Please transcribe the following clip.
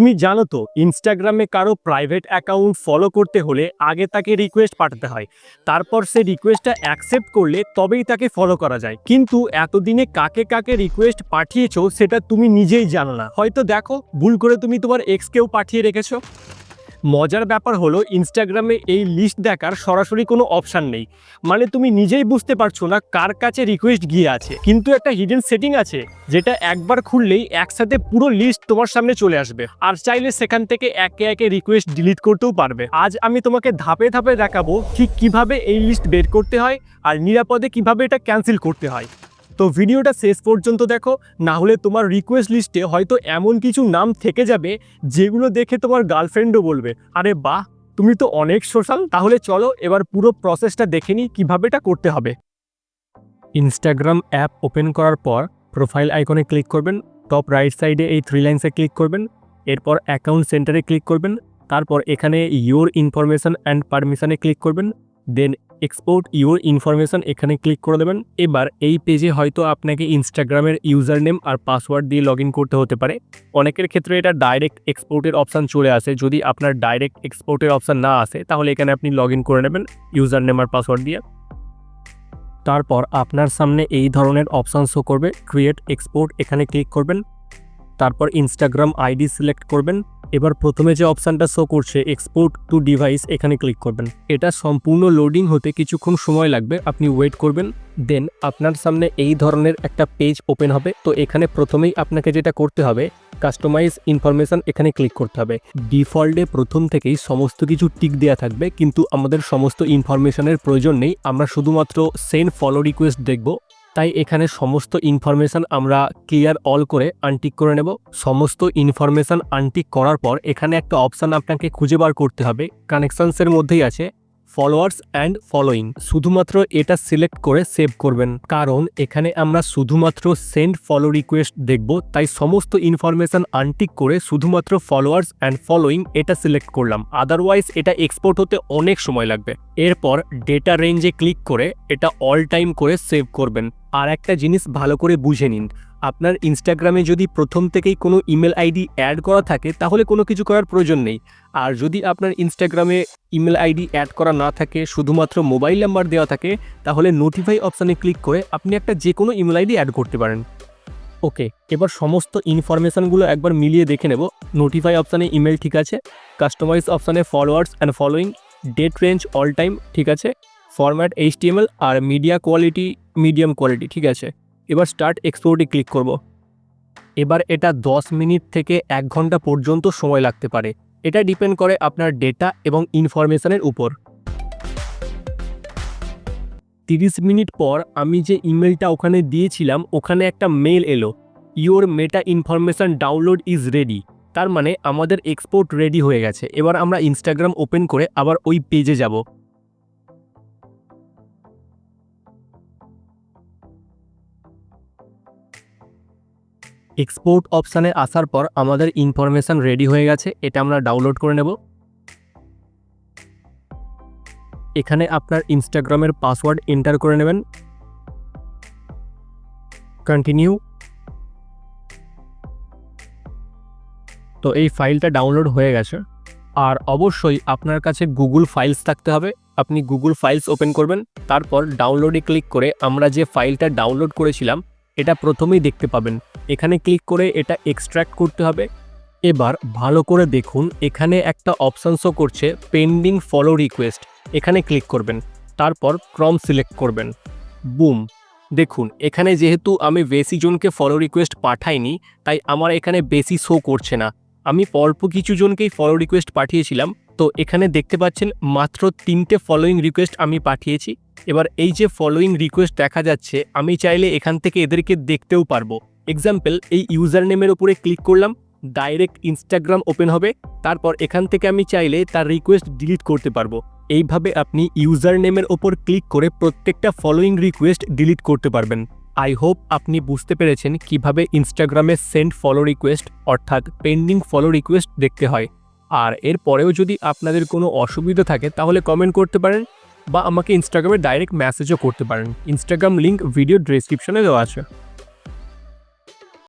তুমি জানো তো ইনস্টাগ্রামে কারও প্রাইভেট অ্যাকাউন্ট ফলো করতে হলে আগে তাকে রিকোয়েস্ট পাঠাতে হয়। তারপর সে রিকোয়েস্টটা অ্যাকসেপ্ট করলে তবেই তাকে ফলো করা যায়। কিন্তু এতদিনে কাকে কাকে রিকোয়েস্ট পাঠিয়েছ, সেটা তুমি নিজেই জানো না। হয়তো দেখো, ভুল করে তুমি তোমার এক্সকেও পাঠিয়ে রেখেছো। মজার ব্যাপার হলো ইনস্টাগ্রামে এই লিস্ট দেখার সরাসরি কোনো অপশান নেই। মানে তুমি নিজেই বুঝতে পারছ না কার কাছে রিকোয়েস্ট গিয়ে আছে। কিন্তু একটা হিডেন সেটিং আছে, যেটা একবার খুললেই একসাথে পুরো লিস্ট তোমার সামনে চলে আসবে। আর চাইলে সেখান থেকে একে একে রিকোয়েস্ট ডিলিট করতেও পারবে। আজ আমি তোমাকে ধাপে ধাপে দেখাবো ঠিক কীভাবে এই লিস্ট বের করতে হয়, আর নিরাপদে কীভাবে এটা ক্যান্সেল করতে হয়। তো ভিডিওটা শেষ পর্যন্ত দেখো, না হলে তোমার রিকোয়েস্ট লিস্টে হয়তো এমন কিছু নাম থেকে যাবে যেগুলো দেখে তোমার গার্লফ্রেন্ডও বলবে, আরে বাহ, তুমি তো অনেক সোশ্যাল তাহলে চলো এবার পুরো প্রসেসটা দেখে নিই কীভাবে এটা করতে হবে. ইনস্টাগ্রাম অ্যাপ ওপেন করার পর প্রোফাইল আইকনে ক্লিক করবেন টপ রাইট সাইডে এই থ্রি লাইন্সে ক্লিক করবেন, এরপর অ্যাকাউন্ট সেন্টারে ক্লিক করবেন, তারপর এখানে ইওর ইনফরমেশন অ্যান্ড পারমিশানে ক্লিক করবেন দেন এক্সপোর্ট ইউর ইনফরমেশন এখানে ক্লিক করে দেবেন। এবার এই পেজে হয়তো আপনাকে ইনস্টাগ্রামের ইউজার নেম আর পাসওয়ার্ড দিয়ে লগ করতে হতে পারে। অনেকের ক্ষেত্রে এটা ডাইরেক্ট এক্সপোর্টের অপশান চলে আসে। যদি আপনার ডাইরেক্ট এক্সপোর্টের অপশান না আসে, তাহলে এখানে আপনি লগ করে নেবেন ইউজার নেম আর পাসওয়ার্ড দিয়ে। তারপর আপনার সামনে এই ধরনের অপশান শো করবে। ক্রিয়েট এক্সপোর্ট এখানে ক্লিক করবেন। তারপর ইনস্টাগ্রাম আইডি সিলেক্ট করবেন। এবার প্রথমে যে অপশানটা শো করছে এক্সপোর্ট টু ডিভাইস এখানে ক্লিক করবেন। এটা সম্পূর্ণ লোডিং হতে কিছুক্ষণ সময় লাগবে, আপনি ওয়েট করবেন। দেন আপনার সামনে এই ধরনের একটা পেজ ওপেন হবে। তো এখানে প্রথমেই আপনাকে যেটা করতে হবে কাস্টমাইজ ইনফরমেশন এখানে ক্লিক করতে হবে। ডিফল্টে প্রথম থেকেই সমস্ত কিছু টিক দেওয়া থাকবে, কিন্তু আমাদের সমস্ত ইনফরমেশনের প্রয়োজন নেই। আমরা শুধুমাত্র সেন্ড ফলো রিকোয়েস্ট দেখব। তাই এখানে সমস্ত ইনফরমেশান আমরা ক্লিয়ার অল করে আনটিক করে নেব। সমস্ত ইনফরমেশান আনটিক করার পর এখানে একটা অপশান আপনাকে খুঁজে বার করতে হবে। কানেকশানসের মধ্যেই আছে। ফলোয়ার্স অ্যান্ড ফলোয়িং শুধুমাত্র এটা সিলেক্ট করে সেভ করবেন। কারণ এখানে আমরা শুধুমাত্র সেন্ড ফলো রিকোয়েস্ট দেখব, তাই সমস্ত ইনফরমেশন আনটিক করে শুধুমাত্র ফলোয়ার্স অ্যান্ড ফলোয়িং এটা সিলেক্ট করলাম। আদারওয়াইজ এটা এক্সপোর্ট হতে অনেক সময় লাগবে। এরপর ডেটা রেঞ্জে ক্লিক করে এটা অল টাইম করে সেভ করবেন। আর একটা জিনিস ভালো করে বুঝে নিন আপনার ইনস্টাগ্রামে যদি প্রথম থেকেই কোনো ইমেল আইডি অ্যাড করা থাকে, তাহলে কোনো কিছু করার প্রয়োজন নেই। আর যদি আপনার ইনস্টাগ্রামে ইমেল আইডি অ্যাড করা না থাকে, শুধুমাত্র মোবাইল নাম্বার দেওয়া থাকে, তাহলে নোটিফাই অপশানে ক্লিক করে আপনি একটা যে কোনো ইমেল আইডি অ্যাড করতে পারেন। ওকে, এবার সমস্ত ইনফরমেশানগুলো একবার মিলিয়ে দেখে নেব। নোটিফাই অপশানে ইমেল ঠিক আছে কাস্টমাইজ অপশানে followers and following date range all time ঠিক আছে ফরম্যাট এইচটিএমএল আর মিডিয়া কোয়ালিটি মিডিয়াম কোয়ালিটি ঠিক আছে। এবার স্টার্ট এক্সপোর্টে ক্লিক করব। এবার এটা 10 মিনিট থেকে এক ঘণ্টা পর্যন্ত সময় লাগতে পারে। এটা ডিপেন্ড করে আপনার ডেটা এবং ইনফরমেশনের উপর। তিরিশ মিনিট পর আমি যে ইমেলটা ওখানে দিয়েছিলাম, ওখানে একটা মেল এলো your Meta information download is ready তার মানে আমাদের এক্সপোর্ট রেডি হয়ে গেছে। এবার আমরা ইনস্টাগ্রাম ওপেন করে আবার ওই পেজে যাব। এক্সপোর্ট অপশানে আসার পর আমাদের ইনফরমেশান রেডি হয়ে গেছে, এটা আমরা ডাউনলোড করে নেব। এখানে আপনার ইনস্টাগ্রামের পাসওয়ার্ড এন্টার করে নেবেন। কন্টিনিউ তো এই ফাইলটা ডাউনলোড হয়ে গেছে। আর অবশ্যই আপনার কাছে গুগল ফাইলস থাকতে হবে। আপনি গুগল ফাইলস ওপেন করবেন, তারপর ডাউনলোডে ক্লিক করে আমরা যে ফাইলটা ডাউনলোড করেছিলাম এটা প্রথমেই দেখতে পাবেন। এখানে ক্লিক করে এটা এক্সট্র্যাক্ট করতে হবে। এবার ভালো করে দেখুন, এখানে একটা অপশানসও করছে পেন্ডিং ফলো রিকোয়েস্ট এখানে ক্লিক করবেন, তারপর ক্রম সিলেক্ট করবেন। বুম! দেখুন, এখানে যেহেতু আমি বেশি জনকে ফলো রিকোয়েস্ট পাঠাইনি, তাই আমার এখানে বেশি শো করছে না। আমি অল্প কিছু জনকেই ফলো রিকোয়েস্ট পাঠিয়েছিলাম। তো এখানে দেখতে পাচ্ছেন, মাত্র তিনটে ফলোয়িং রিকোয়েস্ট আমি পাঠিয়েছি। এবার এই যে ফলোয়িং রিকোয়েস্ট দেখা যাচ্ছে, আমি চাইলে এখান থেকে এদেরকে দেখতেও পারব। এক্সাম্পল এই ইউজার নেমের উপরে ক্লিক করলাম ডাইরেক্ট ইনস্টাগ্রাম ওপেন হবে। তারপর এখান থেকে আমি চাইলে তার রিকোয়েস্ট ডিলিট করতে পারব। এইভাবে আপনি ইউজার নেমের ওপর ক্লিক করে প্রত্যেকটা ফলোয়িং রিকোয়েস্ট ডিলিট করতে পারবেন। আই হোপ আপনি বুঝতে পেরেছেন কীভাবে ইনস্টাগ্রামে সেন্ড ফলো রিকোয়েস্ট অর্থাৎ পেন্ডিং ফলো রিকোয়েস্ট দেখতে হয়। আর এর পরেও যদি আপনাদের কোনো অসুবিধা থাকে, তাহলে কমেন্ট করতে পারেন বা আমাকে ইনস্টাগ্রামে ডাইরেক্ট মেসেজও করতে পারেন। ইনস্টাগ্রাম লিঙ্ক ভিডিও ডিসক্রিপশনে দেওয়া আছে।